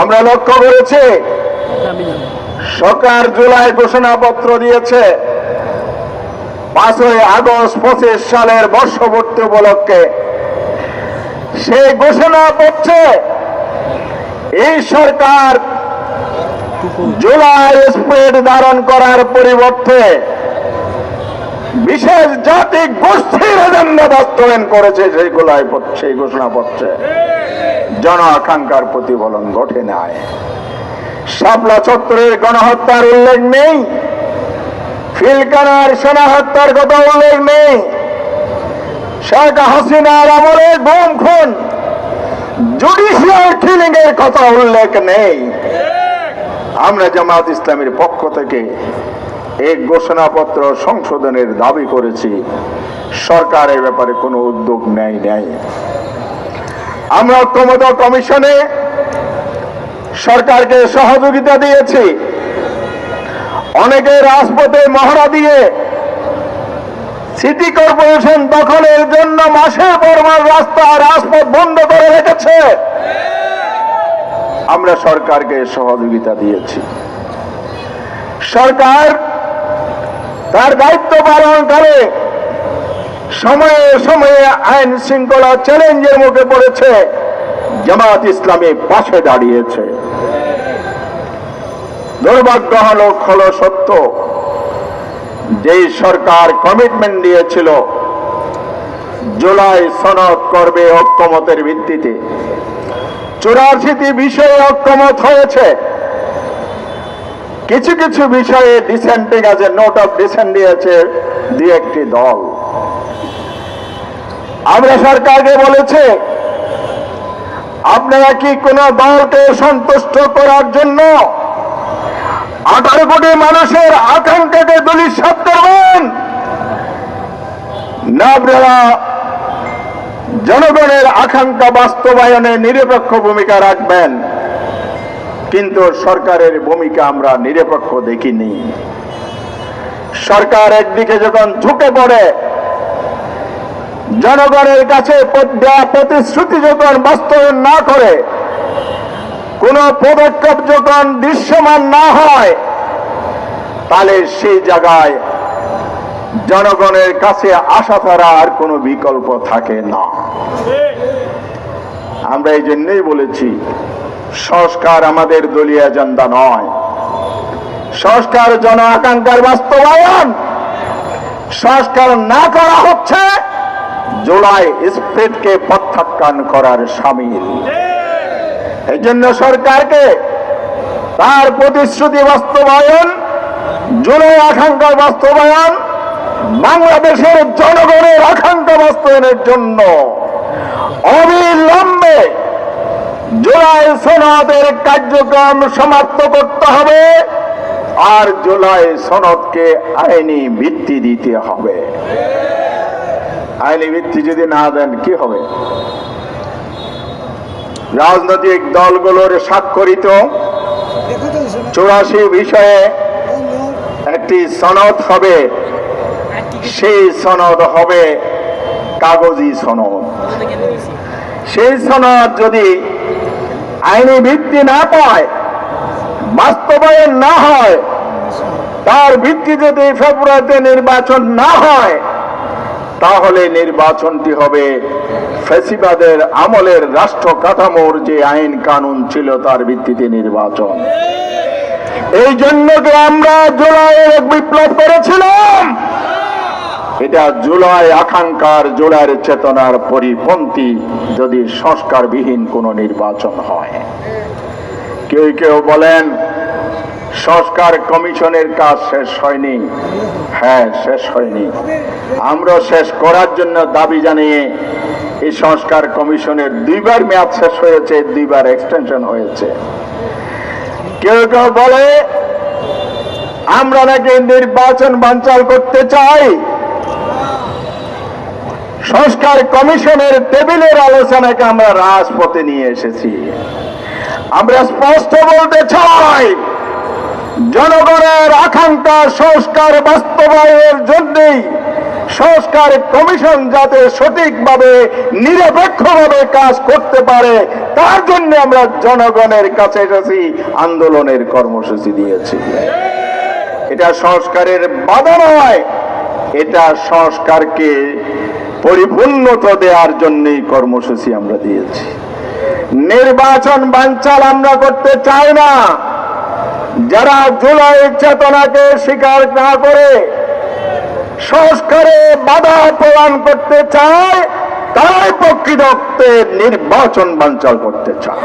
আমরা লক্ষ্য করেছি, সরকার জুলাই ঘোষণাপত্র দিয়েছে, পাঁচই আগস্ট পঁচিশ সালের বর্ষপূর্তি উপলক্ষে। সেই ঘোষণাপত্রে এই সরকার জুলাই স্প্রেড ধারণ করার পরিবর্তে বিশেষ জাতি গোষ্ঠীর এজেন্ডা বাস্তবায়ন করেছে সেইগুলাই সেই ঘোষণাপত্রে জন আকাঙ্ক্ষার প্রতিফলন ঘটে নাই। শাপলা চত্বরের গণহত্যার উল্লেখ নেই। ফিলকানার সেনা হত্যার কথা উল্লেখ নেই। শেখ হাসিনার আমলে গুম খুন। জুডিশিয়াল কিলিং এর কথা উল্লেখ নেই। আমরা জামাত ইসলামের পক্ষ থেকে এই ঘোষণাপত্র সংশোধনের দাবি করেছি। সরকার এ ব্যাপারে কোনো উদ্যোগ নেয় নেয় আমরা ঐক্যমত কমিশনে সরকারকে সহযোগিতা দিয়েছি। অনেকে রাজপথে মহড়া দিয়ে সিটি কর্পোরেশন দখলের জন্য মাসের পর মাস রাস্তা রাজপথ বন্ধ করে রেখেছে। আমরা সরকারকে সহযোগিতা দিয়েছি। সরকার তার দায়িত্ব পালন করে। সময়ে সময়ে আইন শৃঙ্খলা চ্যালেঞ্জের মুখে পড়েছে। জামাত ইসলামী পাশে দাঁড়িয়েছে। দুর্ভাগ্য হল হলো সত্য, যেই সরকার কমিটমেন্ট দিয়েছিল জুলাই সনদ করবে ঐক্যমতের ভিত্তিতে। চুরাশিটি বিষয়ে ঐক্যমত হয়েছে। কিছু কিছু বিষয়ে ডিসেন্টিং আছে নোট অফ ডিসেন্ট দিয়েছে দুই একটি দল। আমরা সরকারকে বলেছে, আপনারা কি কোন দলকে সন্তুষ্ট করার জন্য আঠারো কোটি মানুষের আকাঙ্ক্ষাকে দলিত করবেন? না, আপনারা জনগণের আকাঙ্ক্ষা বাস্তবায়নে নিরপেক্ষ ভূমিকা রাখবেন, কিন্তু সরকারের ভূমিকা আমরা নিরপেক্ষ দেখিনি। সরকার একদিকে যখন ঝুঁকে পড়ে জনগণের কাছে প্রতিশ্রুতি যখন বাস্তবায়ন না করে, কোন পদক্ষেপ যখন দৃশ্যমান না হয়, তাহলে সেই জায়গায় জনগণের কাছে আশা ছাড়া আর কোনো বিকল্প থাকে না। আমরা এই জন্যই বলেছি, সংস্কার আমাদের দলীয় এজেন্ডা নয়। সংস্কার জন আকাঙ্ক্ষার বাস্তবায়ন, সংস্কার না করা হচ্ছে জুলাই স্প্রিটকে প্রত্যাখ্যান করার সামিল। এই জন্য সরকারকে তার প্রতিশ্রুতি বাস্তবায়ন, জুলাই আকাঙ্ক্ষার বাস্তবায়ন, বাংলাদেশের জনগণের আকাঙ্ক্ষা বাস্তবায়নের জন্য অবিলম্বে জুলাই সনদের কার্যক্রম সমাপ্ত করতে হবে আর জুলাই সনদকে আইনি ভিত্তি দিতে হবে। আইনি ভিত্তি যদি না দেন, কি হবে? রাজনৈতিক দলগুলোর স্বাক্ষরিত চৌরাশি বিষয়ে একটি সনদ হবে। সেই সনদ হবে কাগজি সনদ। সেই সনদ যদি আইনি ভিত্তি না পায়, বাস্তবায়ন না হয়, তার ভিত্তি যদি ফেব্রুয়ারিতে নির্বাচন না হয় তাহলে নির্বাচনটি হবে ফেসিবাদের আমলের রাষ্ট্র কাঠামোর যে আইন কানুন ছিল তার ভিত্তিতে নির্বাচন। এই জন্য যে আমরা জুলাইয়ের বিপ্লব করেছিলাম। এটা জুলাই আকাঙ্ক্ষার, জুলাইয়ের চেতনার পরিপন্থী যদি সংস্কারবিহীন কোনো নির্বাচন হয়। কেউ কেউ বলেন সংস্কার কমিশনের কাজ শেষ হয়নি। হ্যাঁ শেষ হয়নি। আমরা শেষ করার জন্য দাবি জানিয়ে এই সংস্কার কমিশনের দুইবার মেয়াদ শেষ হয়েছে, দুইবার এক্সটেনশন হয়েছে। কেউ কেউ বলে, আমরা নাকি নির্বাচন বানচাল করতে চাই। সংস্কার কমিশনের টেবিলের আলোচনাকে আমরা রাজপথে নিয়ে এসেছি। আমরা স্পষ্ট বলতে চাই জনগণের আকাঙ্ক্ষা সংস্কার বাস্তবায়নের জন্যই সংস্কার কমিশন যাতে সঠিকভাবে, নিরপেক্ষভাবে কাজ করতে পারে, তার জন্য আমরা জনগণের কাছে এসেছি, আন্দোলনের কর্মসূচি দিয়েছি। এটা সংস্কারের বাধা নয়, এটা সংস্কারকে পরিপূর্ণতা দেওয়ার জন্যই কর্মসূচি আমরা দিয়েছি। নির্বাচন বাঞ্চাল আমরা করতে চাই না। যারা জুলাই চেতনাকে স্বীকার না করে সংস্কারে বাধা প্রদান করতে চায়, তারাই প্রকৃত নির্বাচন বাঞ্চাল করতে চায়।